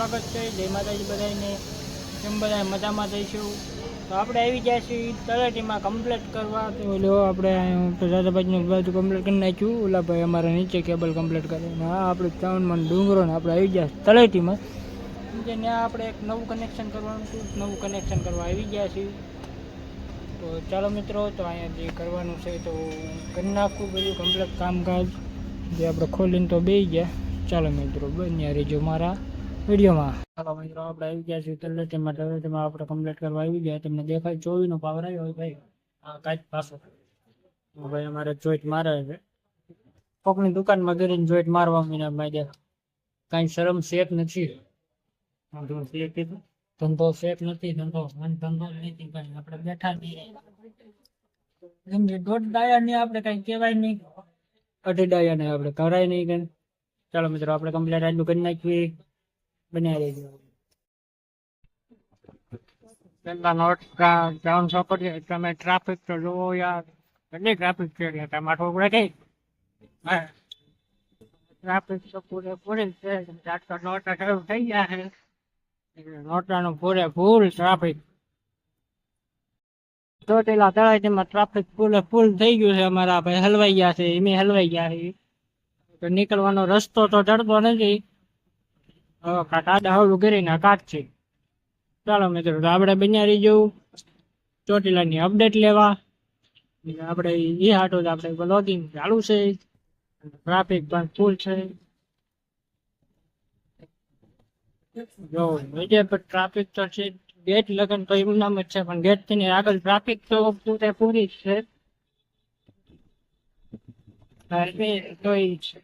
સ્વાગત છે. જય માતાજી બધાને કેમ બધા મજામાં થઈશું તો આપણે આવી ગયા છીએ તળેટીમાં કમ્પ્લેટ કરવા. તો લો આપણે દાદાભાઈનું બાજુ કમ્પ્લેટ કરી નાખ્યું. ઓલા ભાઈ અમારા નીચે કેબલ કમ્પ્લેટ કરે. હા આપણે ચાવનમાં ડુંગરો ને આપણે આવી ગયા તળેટીમાં જે ત્યાં આપણે એક નવું કનેક્શન કરવાનું હતું. નવું કનેક્શન કરવા આવી ગયા છીએ. તો ચાલો મિત્રો, તો અહીંયા જે કરવાનું છે તો કરી નાખું બધું કમ્પ્લેટ કામકાજ. જે આપણે ખોલીને તો બે ગયા. ચાલો મિત્રો, બન્યા રેજો મારા. વિડીયોમાં. ચાલો મિત્રો, આપણે આવી ગયા છીએ તલેટીમાં તલેટીમાં આપણે કમ્પ્લીટ કરવા આવી ગયા. તમને દેખાય ચોવીનો પાવર આવ્યો હોય ભાઈ. આ કાચ પાછો. ભાઈ અમારે જોઈટ મારે છે. કોકની દુકાનમાં ગરીને જોઈટ મારવા મીના ભાઈ દેખ કાંઈ શરમ શેક નથી. ધંધો શેક નથી, ધંધો મન ધંધો નથી. કાંઈ આપણે બેઠા નહીં દોઢ કે દોઢ આપણે કાંઈ કહેવાય નહીં. અઢી ડાયાને આપણે કરાય નહીં કાંઈ ચાલો મિત્રો, આપણે કમ્પ્લીટ આટલું કરી નાખીએ. બનાવી દેજો. નોટ ગ્રાઉન્ડ ચોપડી તમે ટ્રાફિક તો જોવો યાર, કેટલી ટ્રાફિક છે તમારે ઉપડે કઈ ટ્રાફિક તો પૂરેપૂરી છે ચારસો નોટા શરૂ થઈ ગયા છે. નોટાનું પૂરે ફૂલ ટ્રાફિક ચોટીલા તળાટીમાં ટ્રાફિક ફૂલે ફૂલ થઈ ગયું છે, અમારા ભાઈ હલવાઈ ગયા છે એમે હલવાઈ ગયા છે. તો નીકળવાનો રસ્તો તો ચડતો નથી. કાકા હવલું કરીને કાટ છે. ચાલો મિત્રો, તો આપણે બન્યા જવું ચોટીલાની અપડેટ લેવા. આપણે એ હાટો આપણે લોગિંગ ચાલુ છે. ટ્રાફિક પણ ફૂલ છે. જો ટ્રાફિક તો છે ગેટ લગન તો એમ નામ જ છે, પણ ગેટથી આગળ ટ્રાફિક તો પૂરે પૂરી જ છે. તો છે.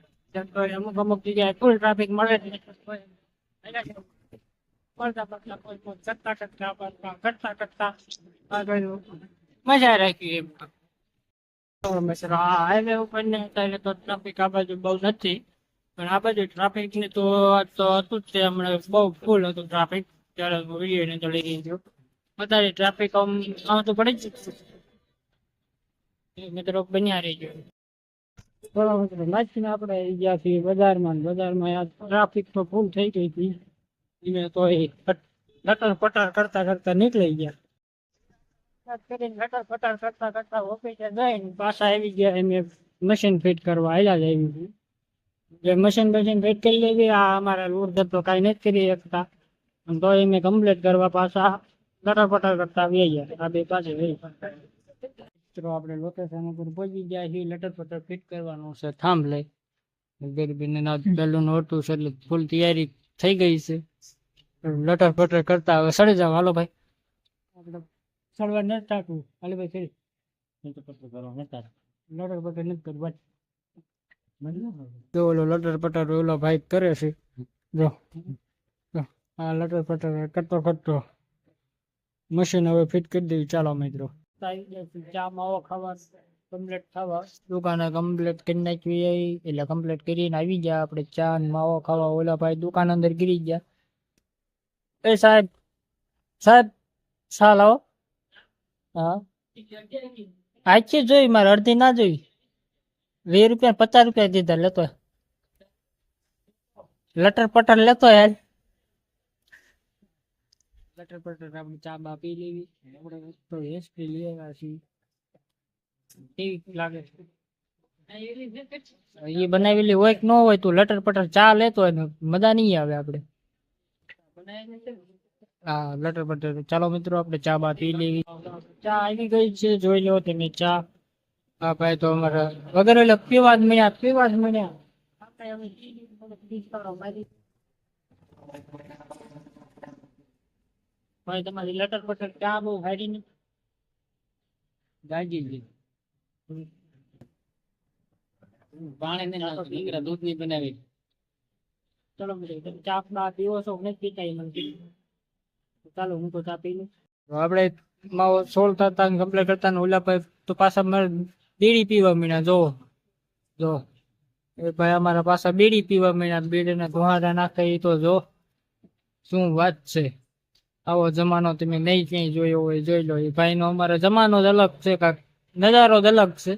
અમુક અમુક જગ્યાએ ફૂલ ટ્રાફિક મળે નહીં. કરતા કરતા મજા રાખી એમ. હાઈવે ઉપર ને અત્યારે તો ટ્રાફિક આ બાજુ બહુ નથી, પણ આ બાજુ ટ્રાફિકની તો હતું જ તે, હમણાં બહુ ફૂલ હતું ટ્રાફિક ત્યારે વીડિયો ને તો લઈ ગયો વધારે ટ્રાફિક આમ આમ તો પડી જ મિત્રો બન્યા રહી બોલો આવી ગયા બજારમાં. બજારમાં આ ટ્રાફિક તો ફૂલ થઈ ગઈ હતી. ધીમે તો પટાર કરતા કરતા નીકળી ગયા. કરીને પટર કરતા કરતા ઓફિસે જઈને પાછા આવી ગયા. એમ મશીન ફિટ કરવા આયલા જ આવી જે મશીન મશીન ફિટ કરી લેવી આ અમારા ઉર્ધર તો કાંઈ નથી કરી શકતા. તો એમ કમ્પ્લીટ કરવા પાછા ગટર પટર કરતા આવી ગયા. આ બે પાસે મિત્રો આપણે લોકેશન ઉપર પહોંચી ગયા છીએ. લટર પત્ર ફિટ કરવાનું છે. થાંભ લઈ. ગરીબીને ના બેલું હતું છે એટલે ફૂલ તૈયારી થઈ ગઈ છે. લટર પટર કરતા હવે સડી જાવ હાલો ભાઈ. આપણે સડવા નથી ટાકવું હાલે ભાઈ સડી લટર પટર કરવા નતા લટર પટર નથી કરવા. જો ઓલો લટર પટર ઓલો ભાઈ કરે છે. જો, આ લટર પટર કરતો કરતો મશીન હવે ફિટ કરી દેવી. ચાલો મિત્રો. ચા માવો ખાવા કમ્પ્લીટ ખાવા. દુકાને કમ્પ્લીટ કરી નાખવી એટલે કમ્પ્લીટ કરીને આવી ગયા આપણે ચા ને માવો ખાવા. ઓલા ભાઈ દુકાન અંદર ગીરી ગયા. એ સાહેબ સાહેબ ચા લાવો હા. આખી જોઈ, મારે અડધી ના જોઈ. વીસ રૂપિયા પચાસ રૂપિયા દીધા લેતો લટર પટર લેતો યાર લટર પટર આપણે ચા બા પી લેવી. આપણે તો એસપી લઈ આવ્યા છીએ. કેવી લાગે છે? એ બનાવેલી હોય કે ન હોય તું લટર પટર ચા લેતો હોય મજા નહીં આવે આપણે. હા, લટર પટર. ચાલો મિત્રો, આપણે ચા બા પી લેવી. ચા આવી ગઈ છે, જોઈ લો તમે ચા. હા ભાઈ તો અમારે વગર એટલે પીવા જ મળ્યા, પીવા જ મળ્યા. ભાઈ, તમારી લટર પટર ચા બહુ હારી ને ગાજી જી. પાણી ને નીકળે દૂધની બનાવી. ચલો ચા બા પીવો છો, નથી પીતા મને. ચાલો, હું તો ચા પી લઉં. આપણે માવો સોળ થતા કમ્પ્લેટ કરતા ને ઓલા ભાઈ તો પાછા મારે બીડી પીવા મીણા, જો. જો. એ ભાઈ અમારા પાછા બીડી પીવા મીણા, બીડીના ધોહાડા નાખે એ તો જો. શું વાત છે. આવો જમાનો તમે નહીં ક્યાંય જોયો હોય, જોઈ લો એ ભાઈનો. અમારો જમાનો જ અલગ છે, કાંક નજારો જ અલગ છે.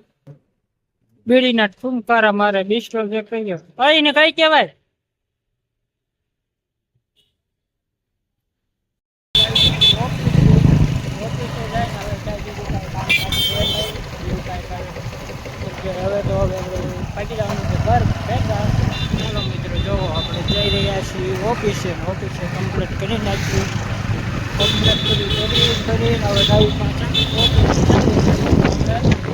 બીડીના ઠુમકારા મારે બિસ્ટો જે કહીએ. ભાઈ ને કઈ કહેવાય? હવે તો હવે પાકી જવાનું છે ઘર ભેગા આપણે જઈ રહ્યા છીએ. ઓફિસે ઓફિસે કમ્પ્લીટ કરી નાખ્યું. કમ્પ્લીટ કરી કરી હવે પાછા. ઓફિસે